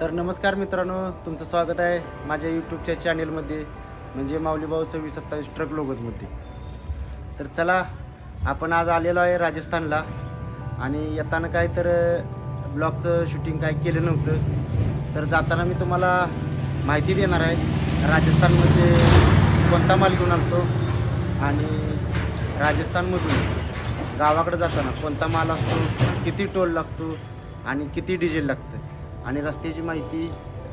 तर नमस्कार मित्रांनो तुमचं स्वागत आहे माझ्या यूट्यूबच्या चॅनेलमध्ये म्हणजे माऊलीभाऊ सव्वीस सत्तावीस ट्रक लोगोजमध्ये तर चला आपण आज आलेलो आहे राजस्थानला आणि येताना काय तर ब्लॉगचं शूटिंग काय केलं नव्हतं. तर जाताना मी तुम्हाला माहिती देणार आहे राजस्थानमध्ये कोणता माल घेऊन आलतो आणि राजस्थानमधून गावाकडे जाताना कोणता माल असतो किती टोल लागतो आणि किती डिझेल लागतं. आणि रस्त्याची माहिती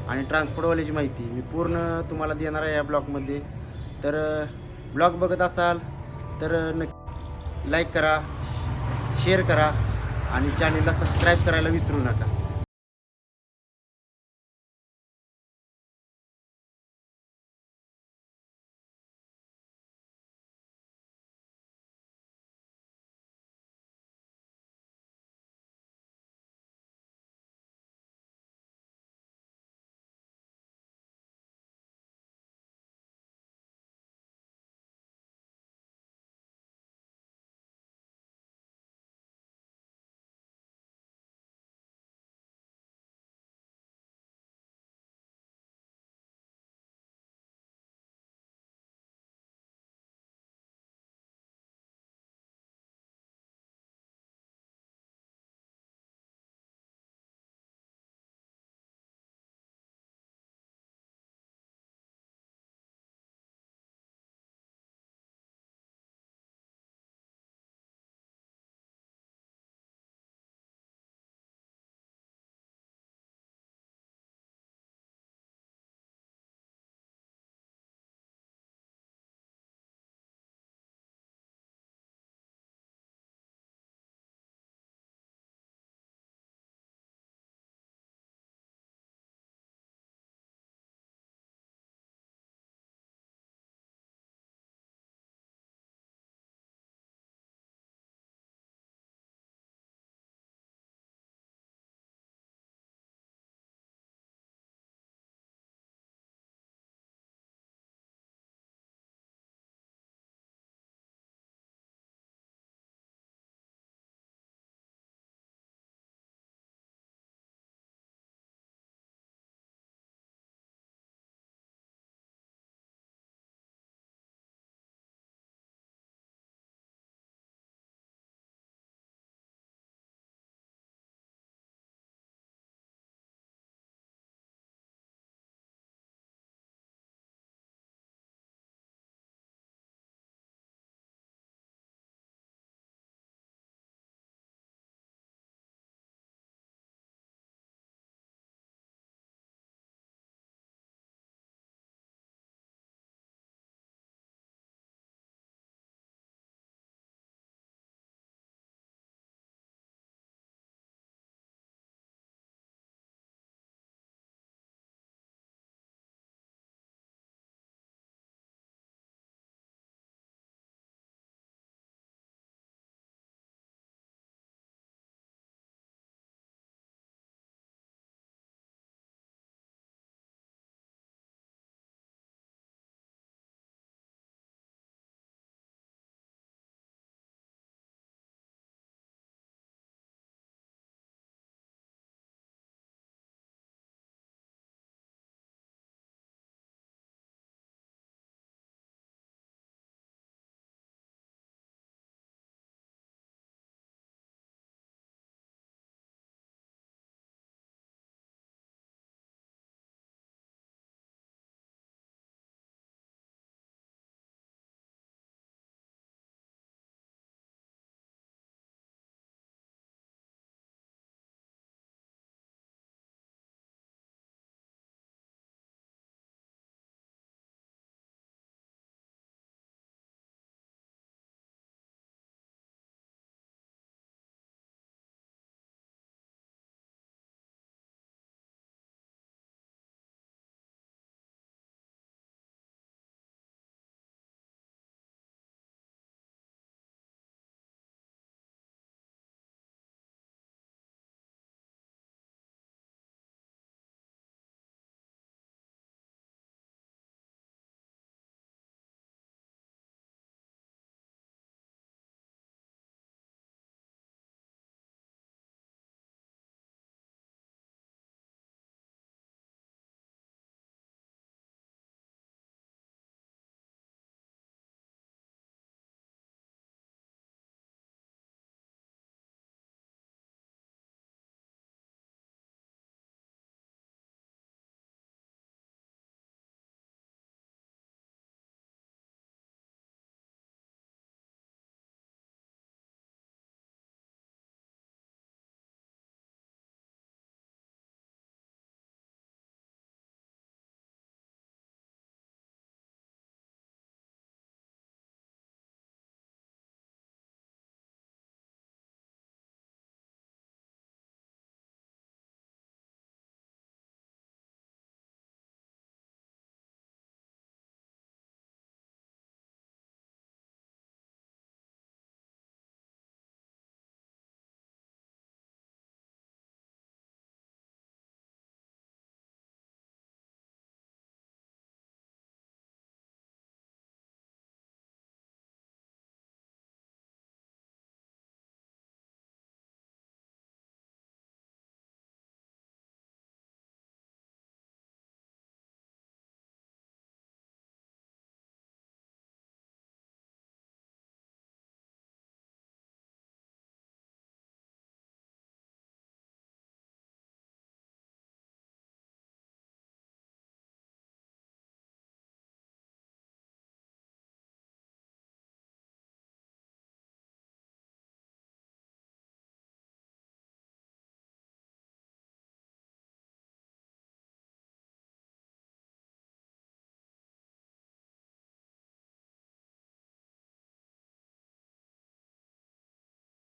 आणि ट्रान्सपोर्टवाल्याची माहिती मी पूर्ण तुम्हाला देणार आहे या ब्लॉगमध्ये. तर ब्लॉग बघत असाल तर नक्की लाईक करा शेअर करा आणि चॅनेलला सबस्क्राईब करायला विसरू नका.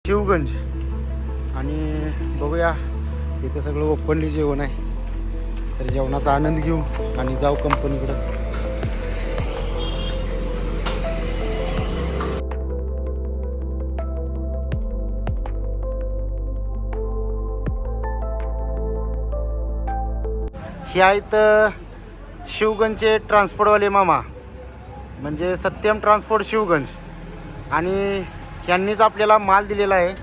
शिवगंज आणि बघूया इथं सगळं ओपनली जेवण आहे. तर जेवणाचा आनंद घेऊ आणि जाऊ कंपनीकडं. हे आहेत शिवगंजचे ट्रान्सपोर्टवाले मामा. म्हणजे सत्यम ट्रान्सपोर्ट शिवगंज. आणि यांनीच आपल्याला माल दिलेला आहे.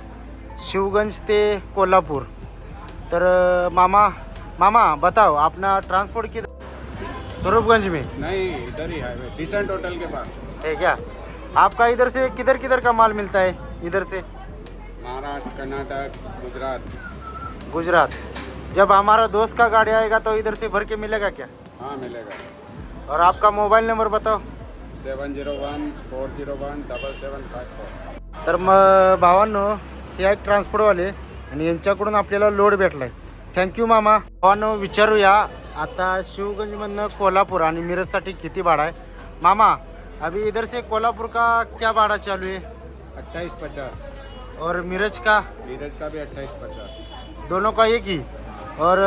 शिवगंज ते कोल्हापूर. तर मामा मामा बताओ अपना ट्रांसपोर्ट किधर स्वरूपगंज में? नहीं इधर ही हाईवे डिसेंट होटल के पास. है क्या? आपका इधर से किधर किधर का माल मिलता है इधर से? महाराष्ट्र कर्नाटक गुजरात. गुजरात। जब हमारा दोस्त का गाड़ी आएगा तो इधर से भर के मिलेगा क्या? हाँ मिलेगा. और आपका मोबाइल नंबर बताओ। Seven zero one four zero one double seven five four. तर मग भावांनो हे आहेत ट्रान्सपोर्टवाले आणि यांच्याकडून आपल्याला लोड भेटलाय. थँक्यू मामा. भावांनो विचारूया आता शिवगंजमधनं कोल्हापूर आणि मिरजसाठी किती भाडा आहे? मामा अभी इधर से कोल्हापुर का क्या भाड़ा चालू है अट्ठाईस पचास. और मिरज का? नीरज का भी अट्ठाईस पचास. दोनों का एक ही? और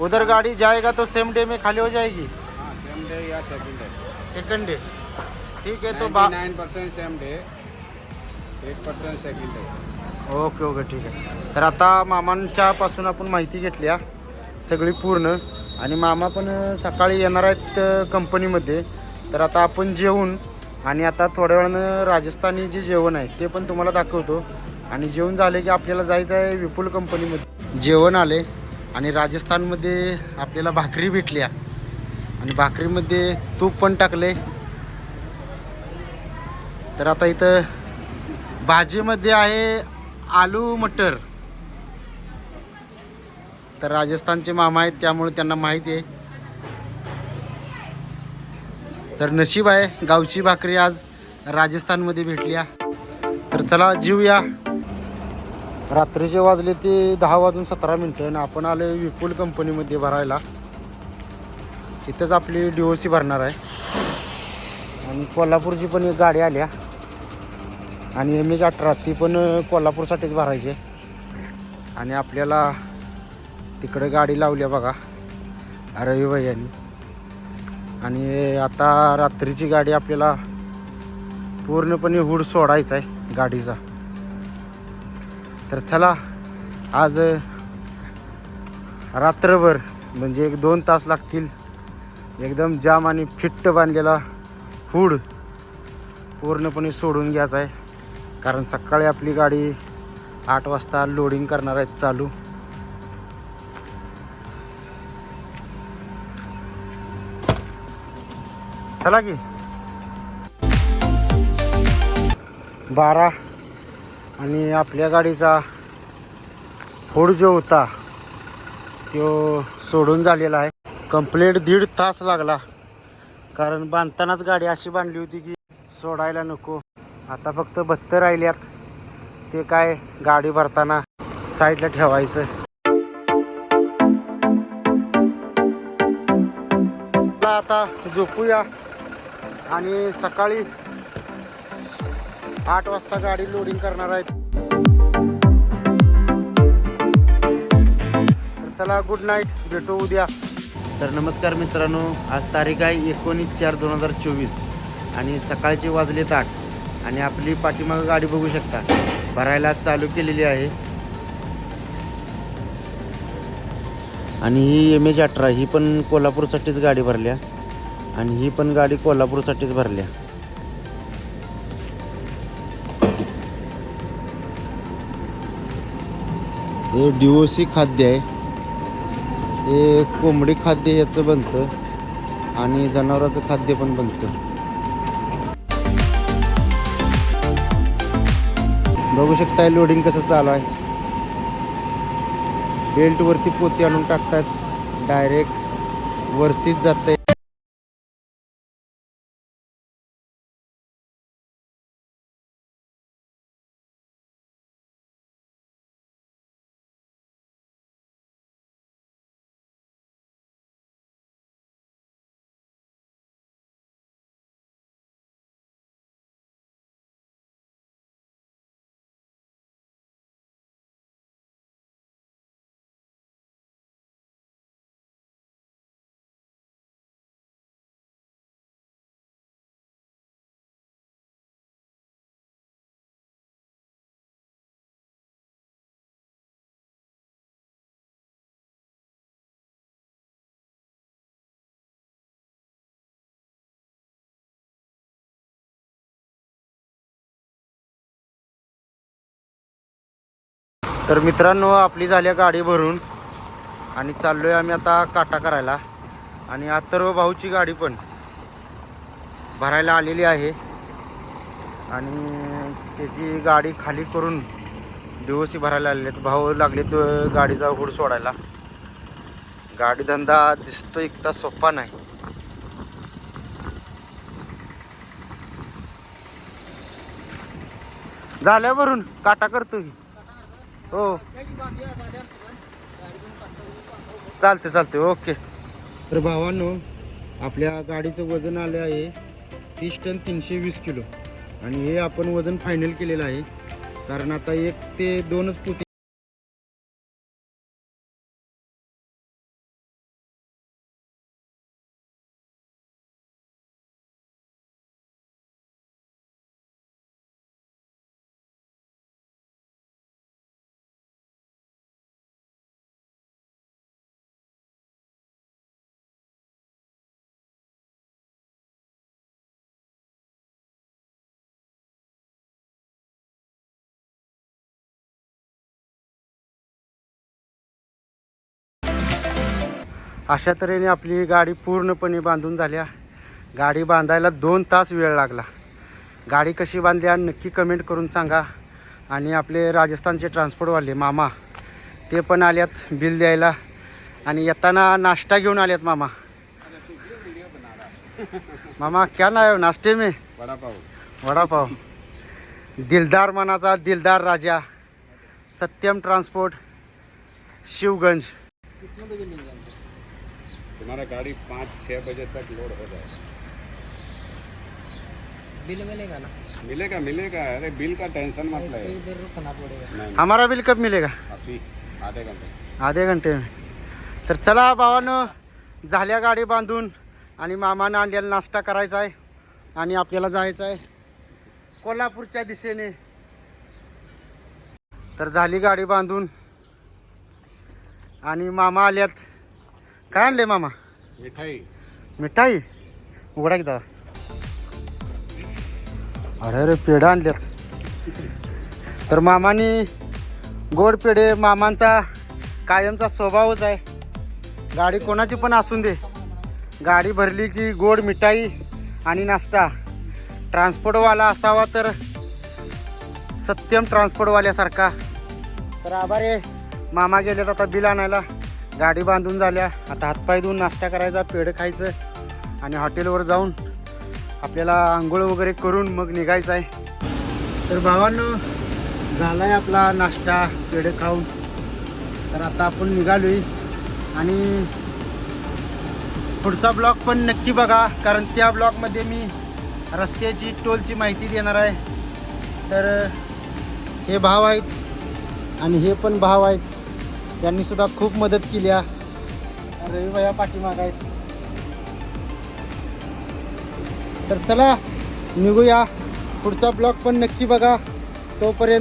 उधर गाड़ी जाएगा तो सेम डे में खाली हो जाएगी? हाँ सेम डे या सेकंड डे सेकंड डे ठीक है तो nine percent same day second okay okay ठीक आहे. तर आता मामांच्या पासून आपण माहिती घेतली हा, सगळी पूर्ण. आणि मामा पण सकाळी येणार आहेत कंपनीमध्ये तर आता आपण जेवून आणि आता थोड्या वेळानं राजस्थानी जे जेवण आहे ते पण तुम्हाला दाखवतो. आणि जेवण झाले की आपल्याला जायचं आहे विपुल कंपनीमध्ये जेवण आले आणि राजस्थानमध्ये आपल्याला भाकरी भेटल्या आणि भाकरीमध्ये तूप पण टाकले. तर आता इथं भाजीमध्ये आहे आलू मटर. तर राजस्थानचे मामा आहेत त्यामुळे त्यांना माहिती आहे. तर नशीब आहे गावची भाकरी आज राजस्थानमध्ये भेटली तर चला जीवया रात्रीचे वाजले ते दहा वाजून सतरा मिनटं आणि आपण आलो विपुल कंपनीमध्ये भरायला. इथंच आपली डी ओ सी भरणार आहे. आणि कोल्हापूरची पण एक गाडी आल्या आणि एम एच अठरा ती पण कोल्हापूरसाठीच भरायची आहे. आणि आपल्याला तिकडं गाडी लावली आहे बघा. रवी यांनी. आणि आता रात्रीची गाडी आपल्याला पूर्णपणे हुड सोडायचा आहे गाडीचा. तर चला आज रात्रभर म्हणजे एक दोन तास लागतील. एकदम जाम आणि फिट्ट बांधलेला हुड पूर्णपणे सोडून घ्यायचा आहे. कारण सकाळी आपली गाडी आठ वाजता लोडिंग करणार आहेत चालू. चला की. बारा आणि आपल्या गाडीचा फोड जो होता तो सोडून झालेला आहे. कंप्लीट दीड तास लागला. कारण बांधतानाच गाडी अशी बांधली होती की सोडायला नको. आता फक्त बत्तर राहिल्यात. ते काय गाडी भरताना साईडला ठेवायचं. आता झोपूया. आणि सकाळी आठ वाजता गाडी लोडिंग करणार आहेत. तर चला गुड नाईट भेटू उद्या. तर नमस्कार मित्रांनो आज तारीख आहे एकोणीस चार दोन हजार चोवीस आणि सकाळचे वाजलेत आठ. आणि आपली पाठीमागं गाडी बघू शकता. भरायला चालू केलेली आहे. आणि ही एम एच अठरा ही पण कोल्हापूरसाठीच गाडी भरल्या. आणि ही पण गाडी कोल्हापूरसाठीच भरल्या. हे डिओसी ओ सी खाद्य आहे. हे कोंबडी खाद्य याचं बनतं. आणि जनावराचं खाद्य पण बनतं. बघू शकताय लोडिंग कसं चालू आहे. बेल्टवरती पोती आणून टाकतात. डायरेक्ट वरतीच जाते तर मित्रांनो आपली झाली गाडी भरून. आणि चाललो आहे आम्ही आता काटा करायला. आणि अथर्व भाऊची गाडी पण भरायला आलेली आहे. आणि त्याची गाडी खाली करून दिवसी भरायला आलेले आहेत. भाऊ लागले तो गाडीचा हुड सोडायला. गाडी धंदा दिसतो इतका सोपा नाही. झाल्या भरून. काटा करतो ही हो. चालते चालते ओके. तर भावांनो आपल्या गाडीचं वजन आलं आहे तीस टन तीनशे वीस किलो. आणि हे आपण वजन फायनल केलेलं आहे. कारण आता एक ते दोनच पोती अशा तऱ्हेने आपली गाडी पूर्णपणे बांधून झाल्या गाडी बांधायला दोन तास वेळ लागला. गाडी कशी बांधल्या नक्की कमेंट करून सांगा. आणि आपले राजस्थानचे ट्रान्सपोर्टवाले मामा ते पण आल्यात बिल द्यायला. आणि येताना नाश्ता घेऊन आल्यात मामा. मामा क्या ना है? नाश्ते में? वड़ा पाव वडापाव. दिलदार मनाचा दिलदार राजा. सत्यम ट्रान्सपोर्ट शिवगंज. तुम्हारा गाड़ी पाँच छः बजे तक लोड हो जाएगा। बिल मिलेगा ना? मिलेगा मिलेगा। अरे बिल का टेंशन मत ले। इधर रुकना पड़ेगा। नहीं। हमारा बिल कब मिलेगा? अभी आधे घंटे। आधे घंटे में। तर चला भावानं झाल्या गाडी बांधून आणि मामानं आणलेला नाश्ता करायचा आहे आणि आपल्याला जायचं आहे कोल्हापूरच्या दिशेने. तर झाली गाडी बांधून आणि मामा आल्यात. काय आणले मामा? मिठाई. मिठाई? उघडा की दादा अरे अरे पेढा आणल्यात. तर मामानी गोड पेढे मामांचा कायमचा स्वभावच आहे. गाडी कोणाची पण असून दे. गाडी भरली की गोड मिठाई आणि नाश्ता. ट्रान्सपोर्टवाला असावा तर सत्यम ट्रान्सपोर्टवाल्यासारखा. तर आभार आहे. मामा गेलेत आता बिल आणायला. गाडी बांधून झाल्या. आता हातपाय धुवून नाश्ता करायचा पेढं खायचं आणि हॉटेलवर जाऊन आपल्याला आंघोळ वगैरे करून मग निघायचं आहे. तर भावांनो झाला आहे आपला नाश्ता पेढं खाऊन. तर आता आपण निघालोय आणि पुढचा ब्लॉग पण नक्की बघा कारण त्या ब्लॉगमध्ये मी रस्त्याची टोलची माहिती देणार आहे. तर हे भाव आहेत आणि हे पण भाव आहेत. यांनी सुद्धा खूप मदत केली आहे. रवी पाठीमाग आहेत. तर चला निघूया. पुढचा ब्लॉग पण नक्की बघा. तोपर्यंत